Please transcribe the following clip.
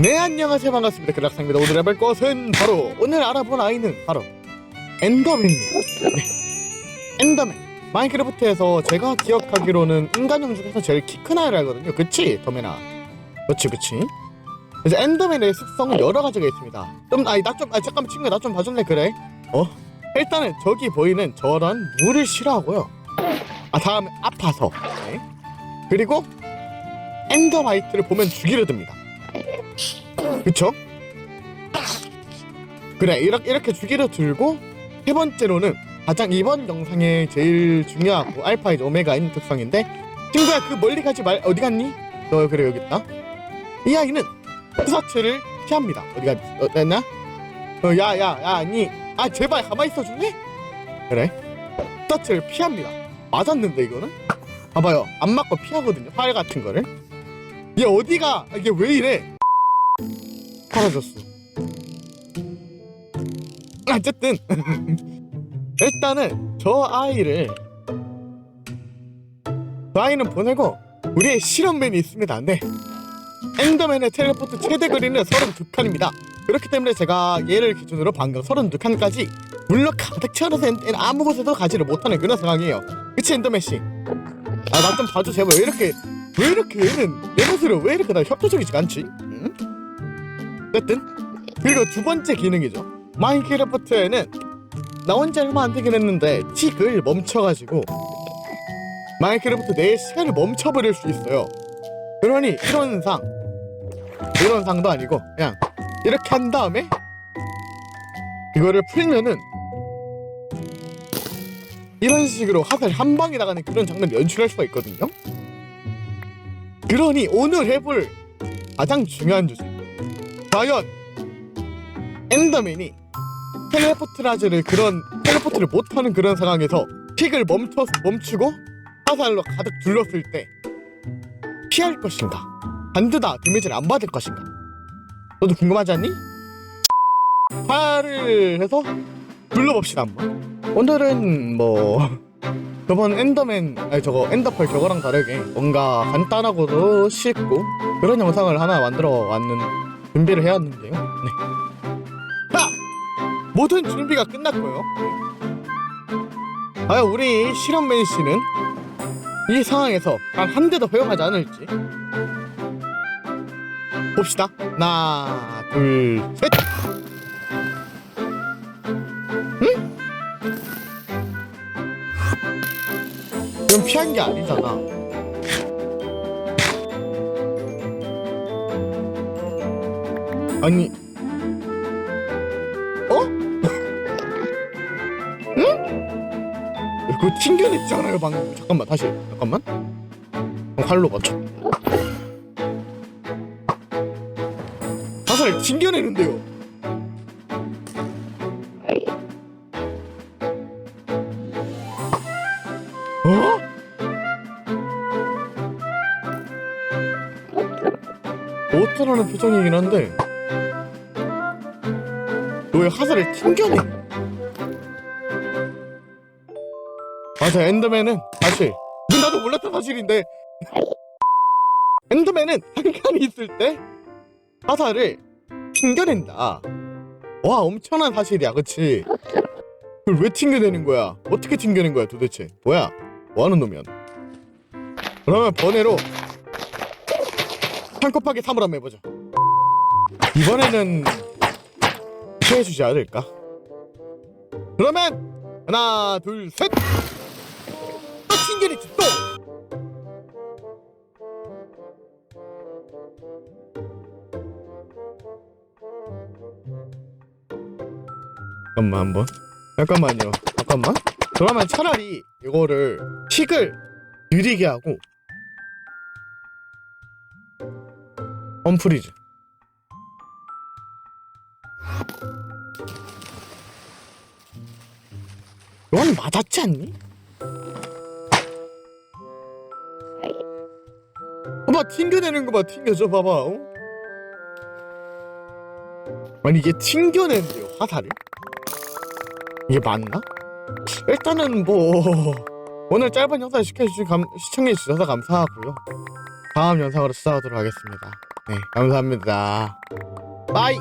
네 안녕하세요. 반갑습니다. 그락상입니다. 오늘 해볼 것은 바로 오늘 알아볼 아이는 바로 엔더맨입니다. 네. 엔더맨. 마인크래프트에서 제가 기억하기로는 인간형 중에서 제일 키 큰 아이를 알거든요. 그치? 더맨아. 그치 그치? 그래서 엔더맨의 특성은 여러 가지가 있습니다. 좀 아니 나좀 아 잠깐만 친구야. 나 좀 봐줄래? 그래? 어? 일단은 저기 보이는 저런 물을 싫어하고요. 아 다음에 아파서. 네. 그리고 엔더마이트를 보면 죽이려 듭니다 그쵸? 그래 이렇게, 이렇게 주기로 들고 세 번째로는 가장 이번 영상에 제일 중요하고 알파이즈 오메가인 특성인데 친구야 그 멀리 가지 말 어디 갔니? 너 그래 여기 있다 이 아이는 후사체를 피합니다 어디 갔지? 어, 됐나? 어, 야야야 아니 아 제발 가만히 있어 줄래? 그래 후사체를 피합니다 맞았는데 이거는? 봐봐요 안 맞고 피하거든요 활 같은 거를 얘 어디가 아, 이게 왜 이래 사라졌어. 어쨌든 일단은 저 아이를 저 아이는 보내고 우리의 실험맨이 있습니다. 네. 엔더맨의 텔레포트 최대 거리는 32칸입니다. 그렇기 때문에 제가 얘를 기준으로 방금 32칸까지 물론 가득 채워서 엔- 아무 곳에도 가지를 못하는 그런 상황이에요. 그치 엔더맨 씨? 아 나 좀 봐줘 제발 왜 이렇게 왜 이렇게 얘는 내 모습을 왜 이렇게 나 협조적이지 않지? 응? 어쨌든 그리고 두 번째 기능이죠. 마인크래프트에는 나온 지 얼마 안 되긴 했는데 틱을 멈춰가지고 마인크래프트 내 시간을 멈춰버릴 수 있어요. 그러니 이런 상 이런 상도 아니고 그냥 이렇게 한 다음에 이거를 풀면은 이런 식으로 화살 한 방에 나가는 그런 장면을 연출할 수가 있거든요. 그러니 오늘 해볼 가장 중요한 주제 과연 엔더맨이 텔레포트라즈를 그런 텔레포트를 못하는 그런 상황에서 픽을 멈춰 멈추고 화살로 가득 둘렀을 때 피할 것인가? 반드다 데미지를 안 받을 것인가? 너도 궁금하지 않니? 화를 해서 눌러봅시다 한번. 오늘은 뭐 저번 엔더맨 아니 저거 엔더펄 저거랑 다르게 뭔가 간단하고도 쉽고 그런 영상을 하나 만들어 왔는 준비를 해왔는데요. 네. 자, 모든 준비가 끝났고요. 과연 우리 실험맨 씨는 이 상황에서 단한 대도 허용하지 않을지 봅시다. 하나, 둘, 셋. 응? 이건 피한 게 아니잖아. 아니. 어? 응? 그거 튕겨냈잖아요 방금. 잠깐만 다시. 잠깐만. 활로 맞춰. 화살을 튕겨내는데요. 어? 어쩌라는 표정이긴 한데 왜 화살을 튕겨내? 맞아 엔더맨은 사실 나도 몰랐던 사실인데. 엔더맨은 한 칸이 있을 때 화살을 튕겨낸다. 와 엄청난 사실이야 그치? 그걸 왜 튕겨내는 거야? 어떻게 튕겨낸 거야 도대체? 뭐야? 뭐하는 놈이야? 그러면 번외로 한 곱하기 3으로 한번 해보자. 이번에는 피해 주지 않을까? 그러면 하나 둘 셋! 또 튕겨냈지 또! 잠깐만 한번. 잠깐만요. 잠깐만. 그러면 차라리 이거를 틱을 느리게 하고 언프리즈 넌 맞았지 않니? 봐봐 튕겨내는 거 봐 튕겨져 봐봐 어? 아니 이게 튕겨낸대요 화살을 이게 맞나? 일단은 뭐 오늘 짧은 영상 시켜주신 감, 시청해주셔서 감사하고요 다음 영상으로 찾아오도록 하겠습니다 네, 감사합니다. 빠이.